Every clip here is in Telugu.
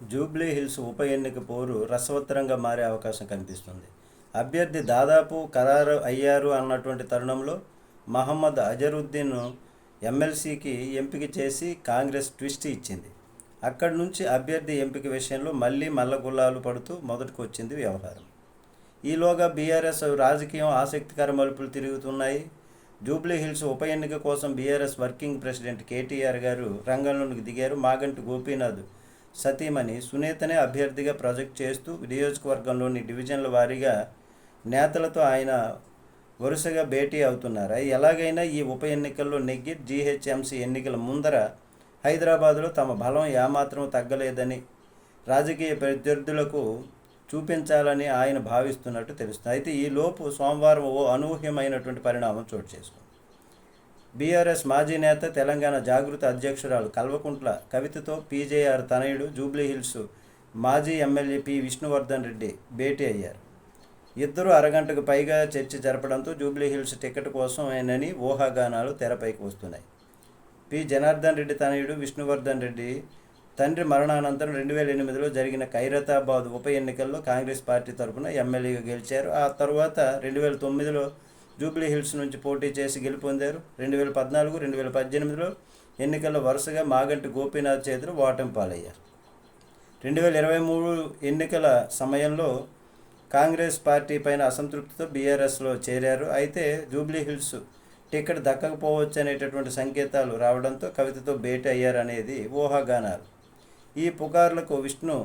జూబ్లీ హిల్స్ ఉప ఎన్నిక పోరు రసవత్తరంగా మారే అవకాశం కనిపిస్తుంది. అభ్యర్థి దాదాపు ఖరారు అయ్యారు అన్నటువంటి తరుణంలో మహమ్మద్ అజరుద్దీన్ ఎమ్మెల్సీకి ఎంపిక చేసి కాంగ్రెస్ ట్విస్ట్ ఇచ్చింది. అక్కడి నుంచి అభ్యర్థి ఎంపిక విషయంలో మళ్ళీ మల్లగుల్లాలు పడుతూ మొదటికి వచ్చింది వ్యవహారం. ఈలోగా బీఆర్ఎస్ రాజకీయం ఆసక్తికర మలుపులు తిరుగుతున్నాయి. జూబ్లీ హిల్స్ ఉప ఎన్నిక కోసం బీఆర్ఎస్ వర్కింగ్ ప్రెసిడెంట్ కేటీఆర్ గారు రంగంలోకి దిగారు. మాగంటి గోపీనాథ్ సతీమణి సునీతనే అభ్యర్థిగా ప్రాజెక్ట్ చేస్తూ నియోజకవర్గంలోని డివిజన్ల వారీగా నేతలతో ఆయన వరుసగా భేటీ అవుతున్నారు. ఎలాగైనా ఈ ఉప ఎన్నికల్లో నెగ్గి జీహెచ్ఎంసీ ఎన్నికల ముందర హైదరాబాదులో తమ బలం ఏమాత్రం తగ్గలేదని రాజకీయ ప్రత్యర్థులకు చూపించాలని ఆయన భావిస్తున్నట్టు తెలుస్తుంది. అయితే ఈ లోపు సోమవారం ఓ అనూహ్యమైనటువంటి పరిణామం చోటు చేసుకుంది. బీఆర్ఎస్ మాజీ నేత తెలంగాణ జాగృత అధ్యక్షురాలు కల్వకుంట్ల కవితతో పీజేఆర్ తనయుడు జూబ్లీహిల్స్ మాజీ ఎమ్మెల్యే పి విష్ణువర్ధన్ రెడ్డి భేటీ అయ్యారు. ఇద్దరు అరగంటకు పైగా చర్చ జరపడంతో జూబ్లీహిల్స్ టికెట్ కోసం ఆయనని ఊహాగానాలు తెరపైకి వస్తున్నాయి. పి జనార్దన్ రెడ్డి తనయుడు విష్ణువర్ధన్ రెడ్డి తండ్రి మరణానంతరం రెండు వేల ఎనిమిదిలో జరిగిన ఖైరతాబాద్ ఉప ఎన్నికల్లో కాంగ్రెస్ పార్టీ తరఫున ఎమ్మెల్యేగా గెలిచారు. ఆ తర్వాత రెండు వేల తొమ్మిదిలో జూబ్లీ హిల్స్ నుంచి పోటీ చేసి గెలుపొందారు రెండు వేల పద్నాలుగు రెండు వేల పద్దెనిమిదిలో ఎన్నికల్లో వరుసగా మాగంటి గోపీనాథ్ చేతులు ఓటమి పాలయ్యారు. రెండు వేల ఇరవై మూడు ఎన్నికల సమయంలో కాంగ్రెస్ పార్టీ పైన అసంతృప్తితో బీఆర్ఎస్లో చేరారు. అయితే జూబ్లీ హిల్స్ టికెట్ దక్కకపోవచ్చు అనేటటువంటి సంకేతాలు రావడంతో కవితతో భేటీ అయ్యారనేది ఊహాగానాలు. ఈ పుకార్లకు విష్ణు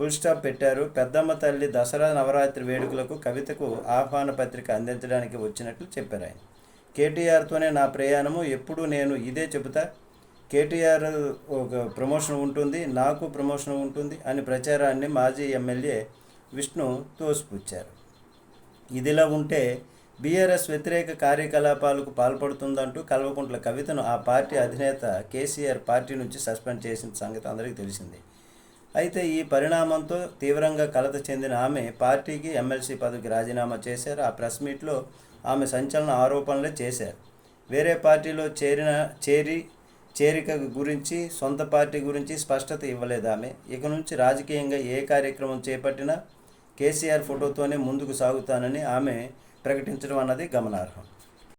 ఫుల్ స్టాప్ పెట్టారు. పెద్దమ్మ తల్లి దసరా నవరాత్రి వేడుకలకు కవితకు ఆహ్వాన పత్రిక అందించడానికి వచ్చినట్లు చెప్పారు ఆయన. కేటీఆర్తోనే నా ప్రయాణము. ఎప్పుడు నేను ఇదే చెబుతా. కేటీఆర్ ఒక ప్రమోషన్ ఉంటుంది. నాకు ప్రమోషన్ ఉంటుంది అని ప్రచారాన్ని మాజీ ఎమ్మెల్యే విష్ణు తోసిపుచ్చారు. ఇదిలా ఉంటే బీఆర్ఎస్ వ్యతిరేక కార్యకలాపాలకు పాల్పడుతుందంటూ కల్వకుంట్ల కవితను ఆ పార్టీ అధినేత కేసీఆర్ పార్టీ నుంచి సస్పెండ్ చేసిన సంగతి అందరికీ తెలిసిందే. అయితే ఈ పరిణామంతో తీవ్రంగా కలత చెందిన ఆమె పార్టీకి ఎమ్మెల్సీ పదవికి రాజీనామా చేశారు. ఆ ప్రెస్ మీట్లో ఆమె సంచలన ఆరోపణలే చేశారు. వేరే పార్టీలో చేరిన చేరి చేరిక గురించి సొంత పార్టీ గురించి స్పష్టత ఇవ్వలేదు ఆమె. ఇక నుంచి రాజకీయంగా ఏ కార్యక్రమం చేపట్టినా కేసీఆర్ ఫోటోతోనే ముందుకు సాగుతానని ఆమె ప్రకటించడం అన్నది గమనార్హం.